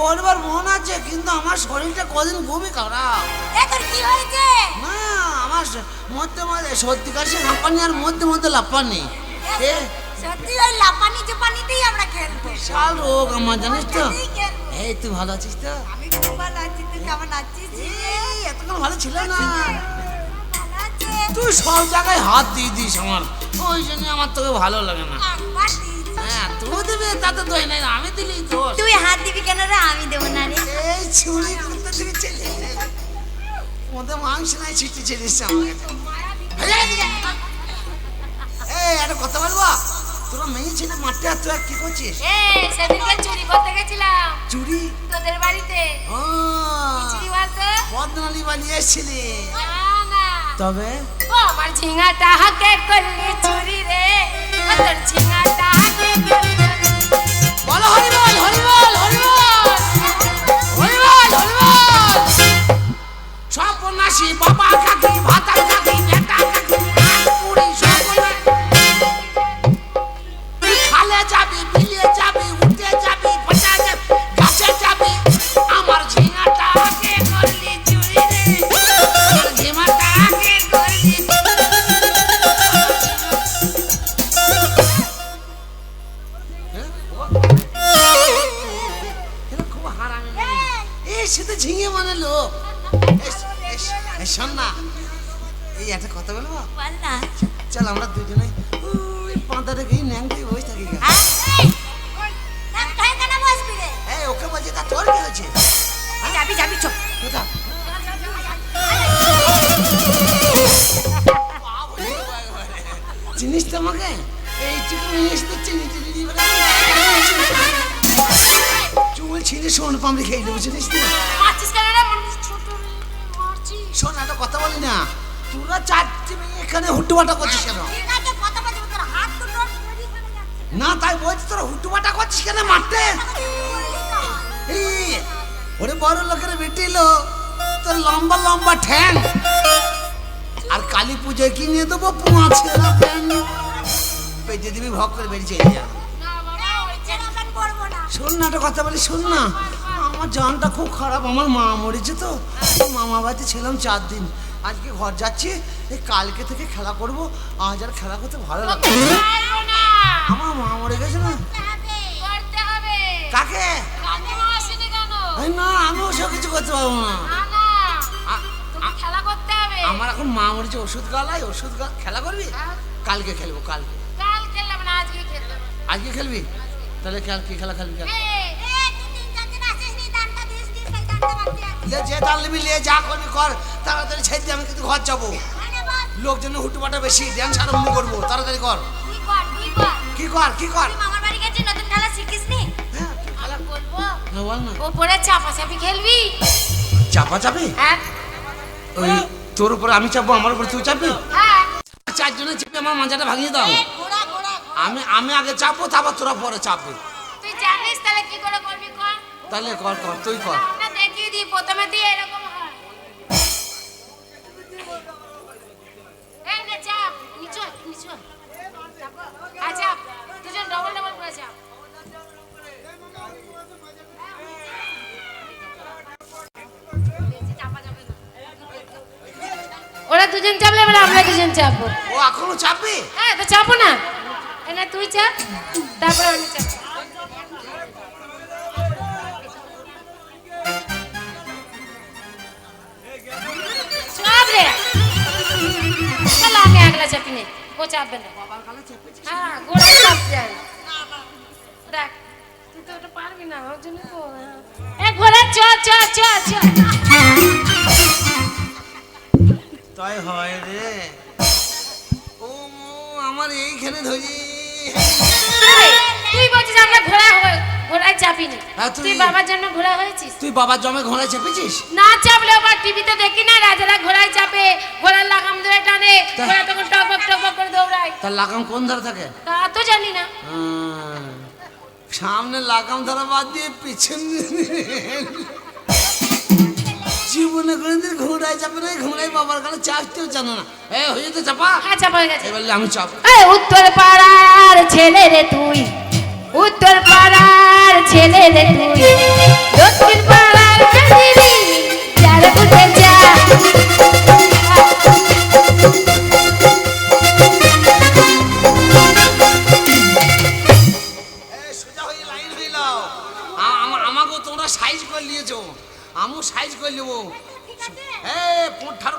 করবার মন আছে কিন্তু আমার শরীরটা কদিন খুবই খারাপ। এ তোর কি হয়েছে? না আমার মধ্যে মধ্যে সত্যিকার সে লাপানি আর মধ্যে মধ্যে লাপানি এ সত্যি ওই লাপানি চুপানিতেই আমরা খেলব। বিশাল রোগ আমার জানিস তো? এই তুই ভালো আছিস তো? আমি খুব ভালো আছি তুই কেমন আছিস? এই এতক্ষণ ভালো ছিল না। তুই সব জায়গায় হাত দিয়ে দিস আমার। ওই জন্য আমার তোকে ভালো লাগে না। হ্যাঁ তুই দেবে তাতে দোষ নাই আমি দিলেই দোষ। তুই হাত দিবি কেন রে? আমি দেবো না রে। এই ছুরি কোথা থেকে চলে ওদের মাংস নাই ছিটে চলে এসছে এই, এই, এই, এই একটা কথা বলব? তোরা মেয়ে ছেলে মাঠে আর তুই কি করছিস? এই সেদিনকে চুরি করতে গেছিলাম। চুরি? তোদের বাড়িতে। ও। চুরি বলতো? বদনালি তবে? ও আমার ঝিঙাটা হাকে করলি চুরি রে। ও তোর ঝিঙাটা বলো হরিবল হরিবল হ্যাঁ? ওকে বলছি তা তোর কি হয়েছে যাবি যাবি চল ছিঁড়ে শোন পামড়ি খেয়ে নেব চিনিস মনে একটা কথা বলি না তোরা চারটে এখানে হুট্টুবাটা করছিস কেন না, তাই বলছি, তোরা হুট্টুবাটা করছিস কেন মারতে? ওরে বড় লোকের বেটিলো তোর লম্বা লম্বা ঠ্যাং। আর কালী পুজোয় কি নিয়ে দেবো? পুঁয়া ছেঁড়া পেটে দিবি, ভক করে বেরিয়ে যা। শোন না, একটা কথা বলি, শোন না। আমার জানটা খুব খারাপ, আমার মা মরেছে তো। মামা বাড়িতে ছিলাম চার দিন। আজকে ঘর যাচ্ছি, এই কালকে থেকে খেলা করব। আজ আর খেলা করতে ভালো লাগে না। পারব না। আমার মা মরে গেছে না? করতে হবে। কাকে? না আমি ওসব কিছু করতে পারব না। খেলা করতে হবে। আমার এখন মা মরেছে ওষুধ গালাই ওষুধ খেলা করবি? হ্যাঁ। কালকে খেলব কালকে। কাল খেললাম না আজকে খেললাম। আজকে খেলবি? তাহলে খেল কি খেলা খেলবি যে তাল নিবি লে যা করবি কর। তাড়াতাড়ি ছেড়ে দিয়ে আমি কিন্তু ঘর যাব। মানে বল লোকজন হুটুপাটা বেশি ড্যান্স আরম্ভ করব। তাড়াতাড়ি কর। কি কর কি কর? তুই মামার বাড়ি গেছিস নতুন খেলা শিখিস নি হ্যাঁ। খেলা বলব হ্যাঁ, বল না। ওপরে চাপাচাপি খেলবি। চাপা চাপি হ্যাঁ। ওই তোর উপরে আমি চাপবো আমার উপরে তুই চাপবি? হ্যাঁ। চারজনে চেপে আমার মাজাটা ভাঙিয়ে দাও। আমি আমি আগে চাপবো তারপর তোরা পরে চাপবি। তুই জানিস তাহলে কি করে করবি কর? তাহলে কর কর তুই কর। দেখিয়ে দিই প্রথমে দিয়ে এরকম হয়। এই নে চাপ। নিচু নিচু। দুজন ডবল ডবল করে চাপ চাপা না। ওরা দুজন চাপলে এবার আমরা দুজন চাপবো। ও এখনও চাপবি? হ্যাঁ তো চাপো না। এনে তুই চাপ তারপরে আমি চাপ। চাপ রে। চলো আমি আগলা চাপি নে চাপবে না। হ্যাঁ গোড়া চাপ যায়। দেখ। তুই তো ওটা পারবি না ওর জন্য তো এ ঘোড়া চ চ চ চ। তাই হয় রে। ও মো, আমার এইখানে ধরি। তুই বলছিস আমরা ঘোড়া হয়ে- ঘোড়ায় চাপিনি। হ্যাঁ, তুই- বাবার জন্য ঘোড়া হয়েছিস? তুই বাবার জমে ঘোড়ায় চেপেছিস? না চাপলে আবার টিভিতে দেখি না রাজারা ঘোড়ায় চাপে ঘোড়ার লাগাম ধরে টানে তা- ঘোড়া তখন টকবক টকবক করে দৌড়ায়। তার লাগাম কোন ধারে থাকে? তা তো জানি না। সামনে লাগাম ধরা বাদ দিয়ে পিছন জীবনে কোনোদিন ঘোড়ায় চাপে না ঘোড়ায় বাবার কাছে চাপতেও জানো না। এ হয়ে তো চাপা? হ্যাঁ চাপা হয়ে গেছে। এবার আমি চাপ। এই উত্তর পাড়ার ছেলে রে তুই উত্তর পাড়ার ছেলে রে তুই। দক্ষিণ পাড়ার কাহিনী যার বুঝে যা। আমিও সাইজ করে নেব ঠিক আছে কর পুঁট ঠার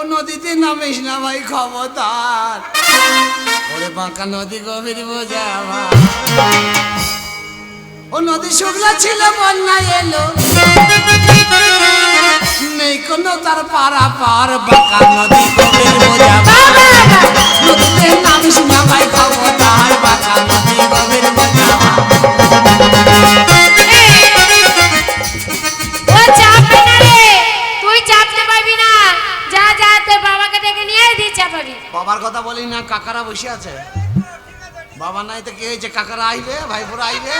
ও নদীতে নামিস না ভাই খবরদার ওরে বাঁকা নদী গভীর বোঝাবা ও নদী শুকলা ছিল বন্যা এলো। নেই কোনো তার পারা পার বাঁকা নদী গভীর বোঝাবা নদীতে নামিস না ভাই দিয়ে চাপাবি বাবার কথা বলি না কাকারা বসে আছে। বাবা নাই তো কি হয়েছে? কাকারা আইবে? ভাইপোরা আইবে?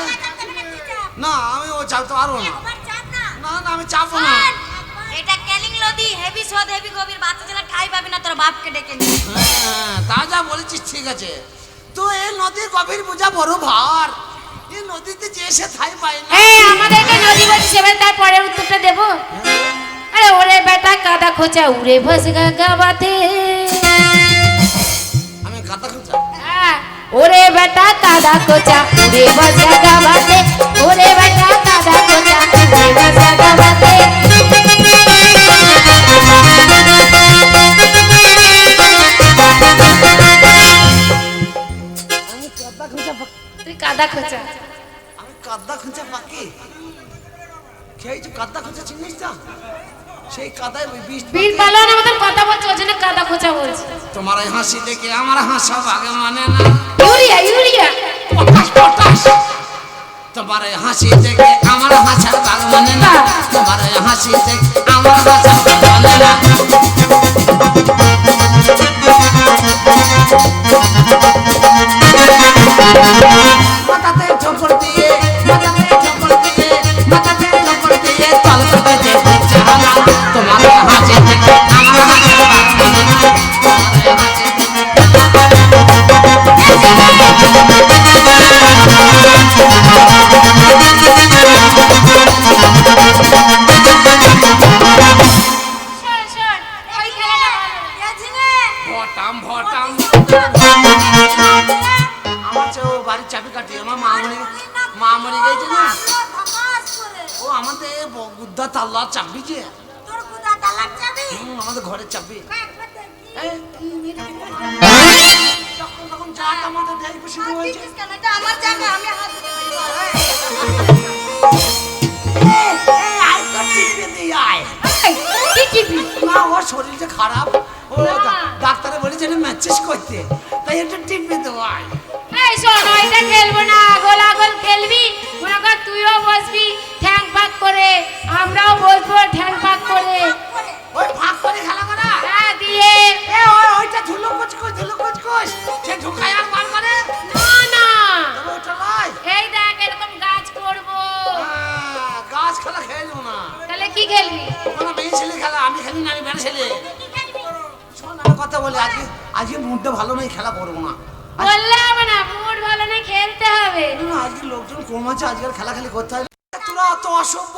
না আমি ও চাপতে পারব না না। না না আমি চাপবো না। এটা ক্যালিং নদী হেভি সদ হেভি গভীর। বাচ্চা ছেলে ঠাই পাবি না তোর বাপকে ডেকে নিয়ে। হ্যাঁ, তা যা বলেছিস ঠিক আছে। তো এই নদীর গভীর বোঝা বড় ভার। এই নদীতে যে এসে থাই পায় না। এই আমাদেরকে নদী বলছিস এবার তার পরের উত্তরটা দেবো। আরে ওরে বেটা কাদা খোঁচা উড়ে ভাস গাবাতে হ্যাঁ, ওরে বেটা কাদা খোঁচা উড়ে ভাস গাবাতে ওরে বেটা কাদা খোঁচা উড়ে ভাস গাবাতে তুই কাদা খোঁচা। আমি কাদা খুঁজা পাকি খেয়েছি কাদা খুঁজা চিনিস না সেই কাদায় ওই বিষ বীর পালনের মতন কথা বলছো ওই জন্য কাদা খোঁচা বলছি। তোমার এই হাসি দেখে আমার হাসা ভাগে মানে না। Urea urea. Potash potash. তোমার এই হাসি দেখে আমার হাসা ভাগ মানে না। তোমার এই হাসি দেখে আমার হাসা ভাগ মানে না। মাথাতে ঠোকর দিয়ে চাবি যে? আমাদের ঘরের চাবি এই, যখন তখন যা আমাদের দেখবে শুরু হয়েছে আমার জায়গা আমি হাত এই, এই, আয় তো টিপে দিয়ে আয়। কি টিপি? না ওর শরীরটা খারাপ। ও ডা- ডাক্তারে বলেছে ম্যাচেস করতে। তাই একটু টিপে দেবো আয়। এই শোন ওইটা খেলব না গোলাগোল খেলবি। মনে কর তুইও বসবি ঠ্যাং করে আমরাও ঢুকায় আর বার করে? না না। তবে ওটা নয় এই দেখ এরকম গাছ করব। গাছ খেলা খেলব না। তাহলে কি খেলবি? ওখানে মেয়ে ছেলে খেলা আমি খেলি না আমি ছেলে। শোন কথা বলি আজকে আজকে মুডটা ভালো নেই খেলা করব না। বললে হবে না মুড ভালো নেই খেলতে হবে। না, আজকে লোকজন কম আছে আজকাল খেলা খেলি করতে হয় তোরা অত অসভ্য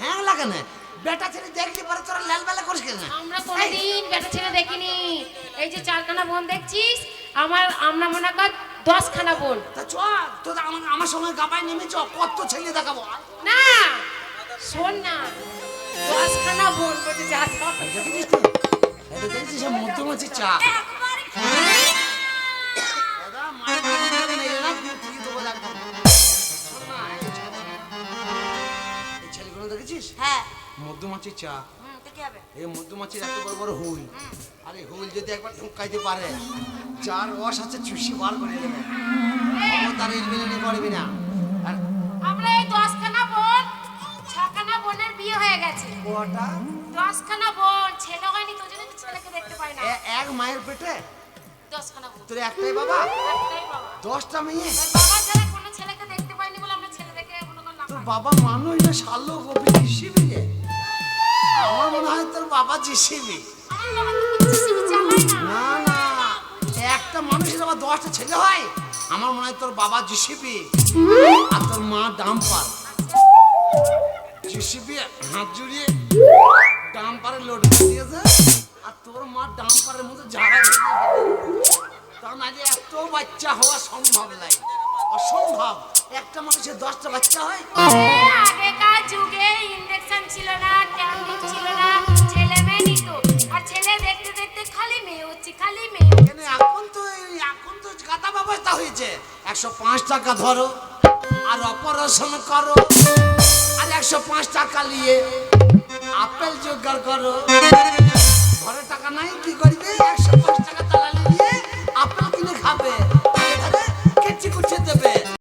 হ্যাং লাগে না। বেটা ছেলে দেখলি পরে তোরা লাল বেলা করিস কেন? আমরা কোনোদিন বেটা ছেলে দেখিনি। এই যে চারখানা বোন দেখছিস আমার আমরা মনে কর দশখানা বোন। তা চ তোরা আমার আমার সঙ্গে গাবায় নেমে চ কত ছেলে দেখাবো? না শোন না দশখানা বোন বলতে যা সব দেখেছিস তো এটা দেখেছিস মধ্যমাছি চা। তো ছেলেগুলো দেখেছিস? হ্যাঁ। মধ্যমাছি চা। তো এই মধ্যমাছির এত বড় বড় হুল আরে হুল যদি একবার ঢুকাইতে পারে চার রস আছে চুষি বার করে তার করবি না। আমরা এই দশখানা বোন ছখানা বোনের বিয়ে হয়ে গেছে। কটা? দশখানা বোন ছেলে হয়নি তো জন্য ছেলেকে দেখতে পাই না। এক মায়ের পেটে? দশখানা বউ। তোর একটাই বাবা? একটাই বাবা। দশটা মেয়ে? বাবা ছাড়া কোনো ছেলেকে দেখতে পাইনি বলে আমরা ছেলে দেখে করলাম তোর বাবা মানুষ না শালো জিসিবি রে আমার মনে হয় তোর বাবা জিসিবি। না না। একটা মানুষের আবার দশটা ছেলে হয়? আমার মনে হয় তোর বাবা জিসিবি। আর তোর মা ডাম্পার। জিসিবি হাত জুড়িয়ে ডাম্পারে লোড দিয়েছে। আর তোর মা ডাম্পারের মতো ঝাড়া তা না যে এত বাচ্চা হওয়া সম্ভব নাই। অসম্ভব। একটা মানুষের দশটা বাচ্চা হয়। আগেকার যুগে ইনজেকশন ছিল না ট্যাবলেট ছিল না ছেলে মেয়ে নিত। আর ছেলে দেখতে দেখতে খালি মেয়ে হচ্ছে খালি মেয়ে কেন এখন তো এখন তো গাদা ব্যবস্থা হয়েছে। একশো পাঁচ টাকা ধরো আর অপারেশন করো আর একশো পাঁচ টাকা নিয়ে আপেল জোগাড় করো। ঘরে টাকা নাই কি করবে? একশো পাঁচ টাকা